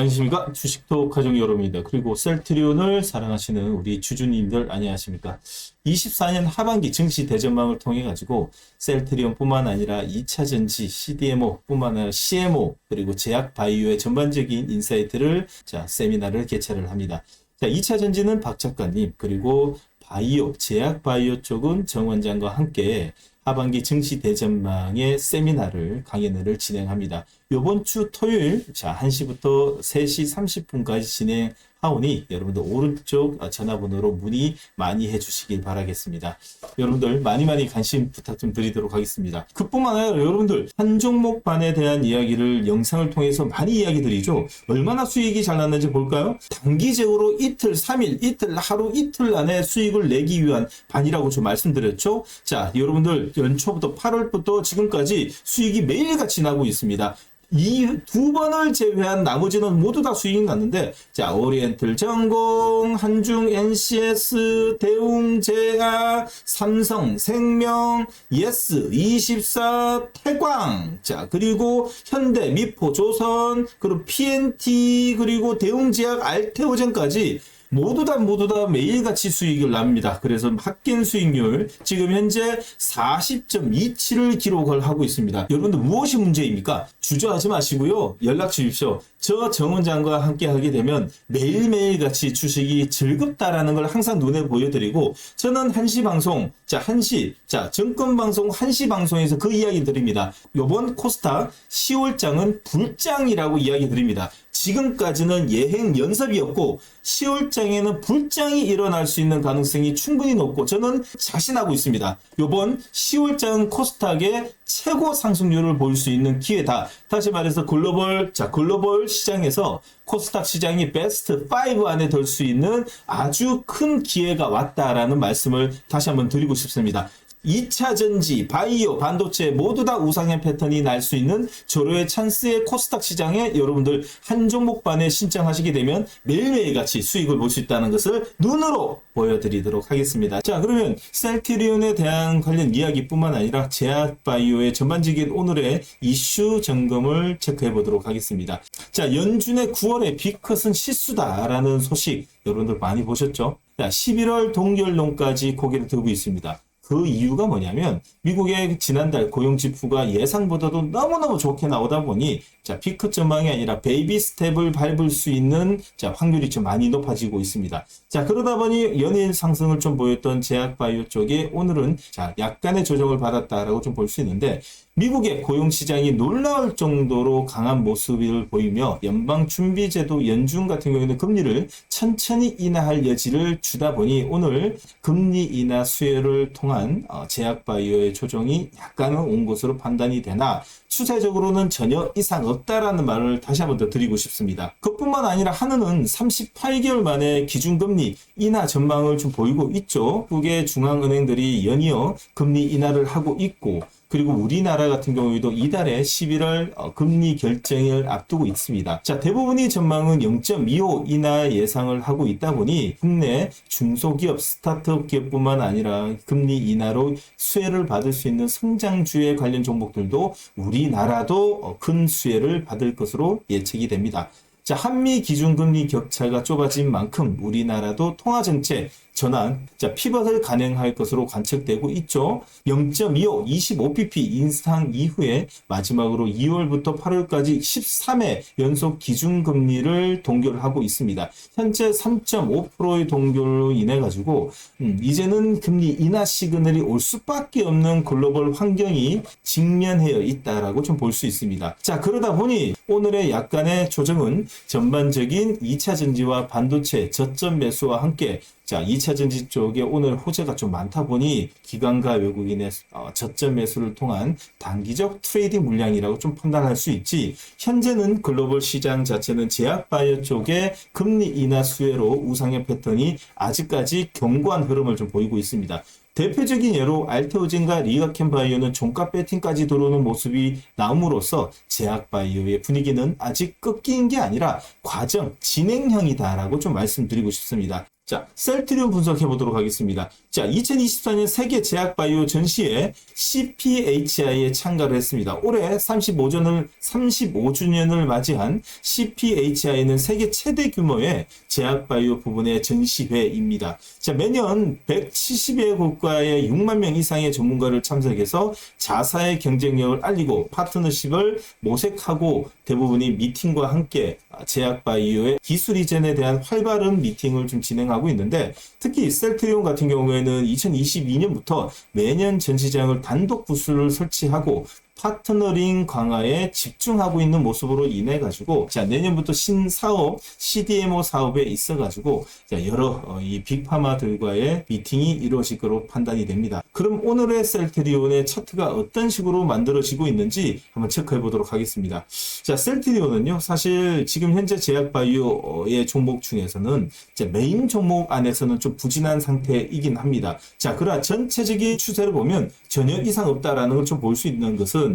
안녕하십니까 주식톡 가족 여러분입니다. 그리고 셀트리온을 사랑하시는 우리 주주님들 안녕하십니까 24년 하반기 증시 대전망을 통해 가지고 셀트리온뿐만 아니라 2차 전지 CDMO 뿐만 아니라 CMO 그리고 제약 바이오의 전반적인 인사이트를 자 세미나를 개최를 합니다. 자 2차 전지는 박 작가님 그리고 바이오 제약 바이오 쪽은 정 원장과 함께 하반기 증시 대전망의 세미나를 강연회를 진행합니다. 이번 주 토요일 자 1시부터 3시 30분까지 진행하오니 여러분들 오른쪽 전화번호로 문의 많이 해주시길 바라겠습니다. 여러분들 많이 많이 관심 부탁 좀 드리도록 하겠습니다. 그뿐만 아니라 여러분들 한 종목 반에 대한 이야기를 영상을 통해서 많이 이야기 드리죠. 얼마나 수익이 잘 났는지 볼까요? 단기적으로 이틀, 3일, 이틀, 하루 이틀 안에 수익을 내기 위한 반이라고 좀 말씀드렸죠. 자, 여러분들 연초부터 8월부터 지금까지 수익이 매일같이 나고 있습니다. 이 두 번을 제외한 나머지는 모두 다 수익이 났는데 자 오리엔틀 전공 한중 NCS 대웅제약 삼성 생명 예스 24 태광. 자 그리고 현대 미포 조선 그리고 PNT 그리고 대웅 제약 알테오젠까지 모두 다 모두 다 매일같이 수익을 납니다. 그래서 합계 수익률 지금 현재 40.27을 기록을 하고 있습니다. 여러분들 무엇이 문제입니까? 주저하지 마시고요. 연락 주십시오. 저 정원장과 함께 하게 되면 매일매일 같이 주식이 즐겁다라는 걸 항상 눈에 보여드리고 저는 한시 방송, 자, 한시, 자, 정권 방송 한시 방송에서 그 이야기 드립니다. 요번 코스닥 10월장은 불장이라고 이야기 드립니다. 지금까지는 예행 연습이었고 10월장에는 불장이 일어날 수 있는 가능성이 충분히 높고 저는 자신하고 있습니다. 요번 10월장 코스닥의 최고 상승률을 볼수 있는 기회다. 다시 말해서 글로벌 자 글로벌 시장에서 코스닥 시장이 베스트 5 안에 들 수 있는 아주 큰 기회가 왔다라는 말씀을 다시 한번 드리고 싶습니다. 2차 전지, 바이오, 반도체 모두 다 우상향 패턴이 날 수 있는 절호의 찬스의 코스닥 시장에 여러분들 한 종목반에 신청하시게 되면 매일매일 같이 수익을 볼 수 있다는 것을 눈으로 보여드리도록 하겠습니다. 자, 그러면 셀트리온에 대한 관련 이야기뿐만 아니라 제약 바이오의 전반적인 오늘의 이슈 점검을 체크해 보도록 하겠습니다. 자, 연준의 9월에 비컷은 실수다라는 소식 여러분들 많이 보셨죠? 자, 11월 동결론까지 고개를 들고 있습니다. 그 이유가 뭐냐면 미국의 지난달 고용 지표가 예상보다도 너무너무 좋게 나오다 보니 자 피크 전망이 아니라 베이비 스텝을 밟을 수 있는 자 확률이 좀 많이 높아지고 있습니다. 자 그러다 보니 연일 상승을 좀 보였던 제약 바이오 쪽에 오늘은 자 약간의 조정을 받았다라고 좀 볼 수 있는데 미국의 고용 시장이 놀라울 정도로 강한 모습을 보이며 연방 준비제도 연준 같은 경우에는 금리를 천천히 인하할 여지를 주다 보니 오늘 금리 인하 수혜를 통한 어, 제약 바이오의 조정이 약간은 온 것으로 판단이 되나 추세적으로는 전혀 이상 없다라는 말을 다시 한번 더 드리고 싶습니다. 그뿐만 아니라 한은은 38개월 만에 기준금리 인하 전망을 좀 보이고 있죠. 국의 중앙은행들이 연이어 금리 인하를 하고 있고 그리고 우리나라 같은 경우에도 이달에 11월 어, 금리 결정을 앞두고 있습니다. 자, 대부분의 전망은 0.25 인하 예상을 하고 있다 보니 국내 중소기업, 스타트업 기업뿐만 아니라 금리 인하로 수혜를 받을 수 있는 성장주에 관련 종목들도 우리나라도 어, 큰 수혜를 받을 것으로 예측이 됩니다. 자, 한미 기준금리 격차가 좁아진 만큼 우리나라도 통화정책 전환, 자, 피벗을 가능할 것으로 관측되고 있죠. 0.25, 25pp 인상 이후에 마지막으로 2월부터 8월까지 13회 연속 기준금리를 동결하고 있습니다. 현재 3.5%의 동결로 인해 가지고 음, 이제는 금리 인하 시그널이 올 수밖에 없는 글로벌 환경이 직면해 있다라고 좀 볼 수 있습니다. 자, 그러다 보니 오늘의 약간의 조정은 전반적인 2차 전지와 반도체 저점 매수와 함께 자, 2차 전지 쪽에 오늘 호재가 좀 많다 보니 기관과 외국인의 어, 저점 매수를 통한 단기적 트레이딩 물량이라고 좀 판단할 수 있지. 현재는 글로벌 시장 자체는 제약 바이오 쪽에 금리 인하 수혜로 우상향 패턴이 아직까지 견고한 흐름을 좀 보이고 있습니다. 대표적인 예로 알테오젠과 리가켄 바이오는 종가 배팅까지 들어오는 모습이 나옴으로써 제약 바이오의 분위기는 아직 꺾인 게 아니라 과정 진행형이다라고 좀 말씀드리고 싶습니다. 자, 셀트리온 분석해 보도록 하겠습니다. 자, 2024년 세계 제약 바이오 전시회 CPHI에 참가를 했습니다. 올해 35주년을 35주년을 맞이한 CPHI는 세계 최대 규모의 제약 바이오 부분의 전시회입니다. 자, 매년 170여 국가의 6만 명 이상의 전문가를 참석해서 자사의 경쟁력을 알리고 파트너십을 모색하고 대부분이 미팅과 함께 제약 바이오의 기술 이전에 대한 활발한 미팅을 좀 진행하고 있는데 특히 셀트리온 같은 경우에는 2022년부터 매년 전시장을 단독 부스를 설치하고 파트너링 강화에 집중하고 있는 모습으로 인해 가지고 자 내년부터 신사업 CDMO 사업에 있어 가지고 자 여러 어, 이 빅파마들과의 미팅이 이루어질 거로 판단이 됩니다. 그럼 오늘의 셀트리온의 차트가 어떤 식으로 만들어지고 있는지 한번 체크해 보도록 하겠습니다. 자 셀트리온은요 사실 지금 현재 제약 바이오의 종목 중에서는 이제 메인 종목 안에서는 좀 부진한 상태이긴 합니다. 자 그러나 전체적인 추세를 보면 전혀 이상 없다라는 걸 좀 볼 수 있는 것은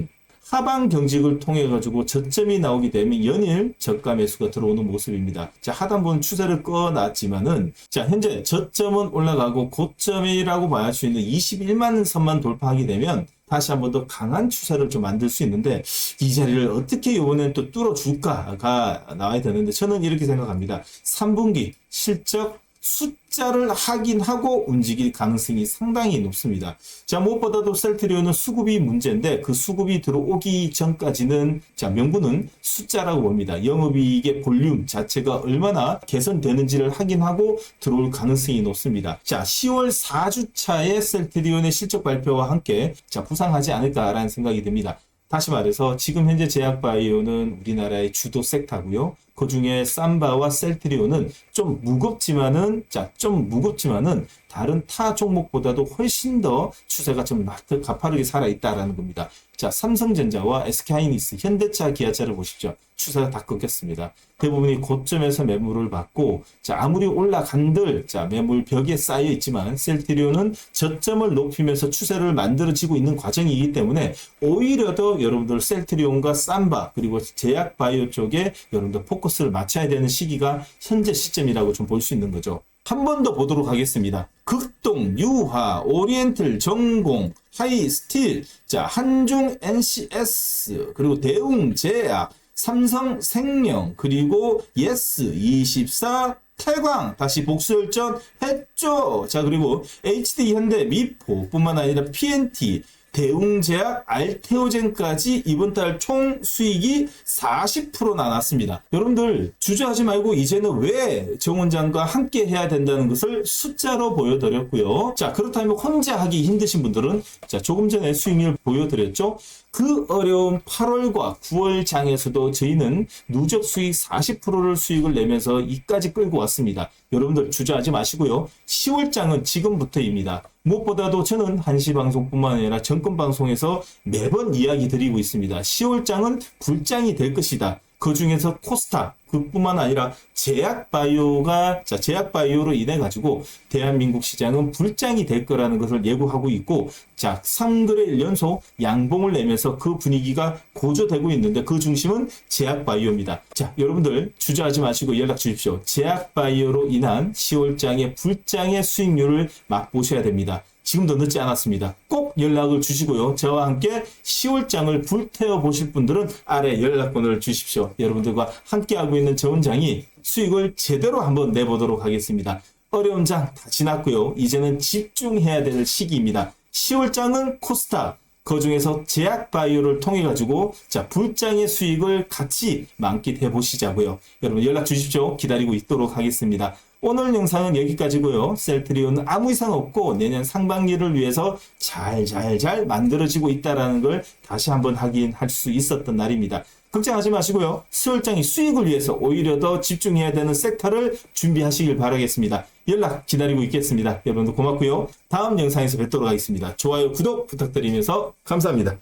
하방 경직을 통해 가지고 저점이 나오게 되면 연일 저가 매수가 들어오는 모습입니다. 자, 하단부는 추세를 꺼놨지만은 자, 현재 저점은 올라가고 고점이라고 봐야 할수 있는 21만 선만 돌파하게 되면 다시 한번 더 강한 추세를 좀 만들 수 있는데 이 자리를 어떻게 이번엔 또 뚫어줄까가 나와야 되는데 저는 이렇게 생각합니다. 3분기 실적 숫자를 확인하고 움직일 가능성이 상당히 높습니다. 자, 무엇보다도 셀트리온은 수급이 문제인데 그 수급이 들어오기 전까지는 자, 명분은 숫자라고 봅니다. 영업이익의 볼륨 자체가 얼마나 개선되는지를 확인하고 들어올 가능성이 높습니다. 자, 10월 4주차에 셀트리온의 실적 발표와 함께 자, 부상하지 않을까라는 생각이 듭니다. 다시 말해서 지금 현재 제약바이오는 우리나라의 주도 섹터고요. 그 중에 삼바와 셀트리온은 좀 무겁지만은 자 좀 무겁지만은 다른 타 종목보다도 훨씬 더 추세가 좀 낫- 가파르게 살아 있다라는 겁니다. 자 삼성전자와 SK하이닉스, 현대차, 기아차를 보십시오. 추세가 다 꺾였습니다. 대부분이 고점에서 매물을 받고 자 아무리 올라간들 자 매물 벽에 쌓여 있지만 셀트리온은 저점을 높이면서 추세를 만들어지고 있는 과정이기 때문에 오히려 더 여러분들 셀트리온과 삼바 그리고 제약 바이오 쪽에 여러분들 포커스를 맞춰야 되는 시기가 현재 시점이라고 좀 볼 수 있는 거죠. 한 번 더 보도록 하겠습니다. 극동, 유화, 오리엔틀, 전공, 하이, 스틸, 자, 한중, NCS, 그리고 대웅, 제약, 삼성, 생명, 그리고 예스, 24, 태광, 다시 복수열전 했죠. 자, 그리고 HD 현대, 미포뿐만 아니라 PNT, 대웅제약, 알테오젠까지 이번 달 총 수익이 40% 나왔습니다. 여러분들 주저하지 말고 이제는 왜 정원장과 함께 해야 된다는 것을 숫자로 보여드렸고요. 자 그렇다면 혼자 하기 힘드신 분들은 자 조금 전에 수익률 보여드렸죠. 그 어려운 8월과 9월 장에서도 저희는 누적 수익 40%를 수익을 내면서 이까지 끌고 왔습니다. 여러분들 주저하지 마시고요. 10월 장은 지금부터입니다. 무엇보다도 저는 한시 방송뿐만 아니라 정권 방송에서 매번 이야기 드리고 있습니다. 10월 장은 불장이 될 것이다. 그 중에서 코스타 그뿐만 아니라 제약 바이오가 자 제약 바이오로 인해 가지고 대한민국 시장은 불장이 될 거라는 것을 예고하고 있고 자 3거래일 연속 양봉을 내면서 그 분위기가 고조되고 있는데 그 중심은 제약 바이오입니다. 자 여러분들 주저하지 마시고 연락 주십시오. 제약 바이오로 인한 10월장의 불장의 수익률을 맛보셔야 됩니다. 지금도 늦지 않았습니다. 꼭 연락을 주시고요. 저와 함께 10월장을 불태워 보실 분들은 아래 연락번호를 주십시오. 여러분들과 함께하고 있는 저 원장이 수익을 제대로 한번 내보도록 하겠습니다. 어려운 장 다 지났고요. 이제는 집중해야 될 시기입니다. 10월장은 코스타, 그 중에서 제약 바이오를 통해 가지고 자 불장의 수익을 같이 만끽해 보시자고요. 여러분 연락 주십시오. 기다리고 있도록 하겠습니다. 오늘 영상은 여기까지고요. 셀트리온은 아무 이상 없고 내년 상반기를 위해서 잘 잘 잘 만들어지고 있다라는 걸 다시 한번 확인할 수 있었던 날입니다. 걱정하지 마시고요. 수월장이 수익을 위해서 오히려 더 집중해야 되는 섹터를 준비하시길 바라겠습니다. 연락 기다리고 있겠습니다. 여러분들 고맙고요. 다음 영상에서 뵙도록 하겠습니다. 좋아요, 구독 부탁드리면서 감사합니다.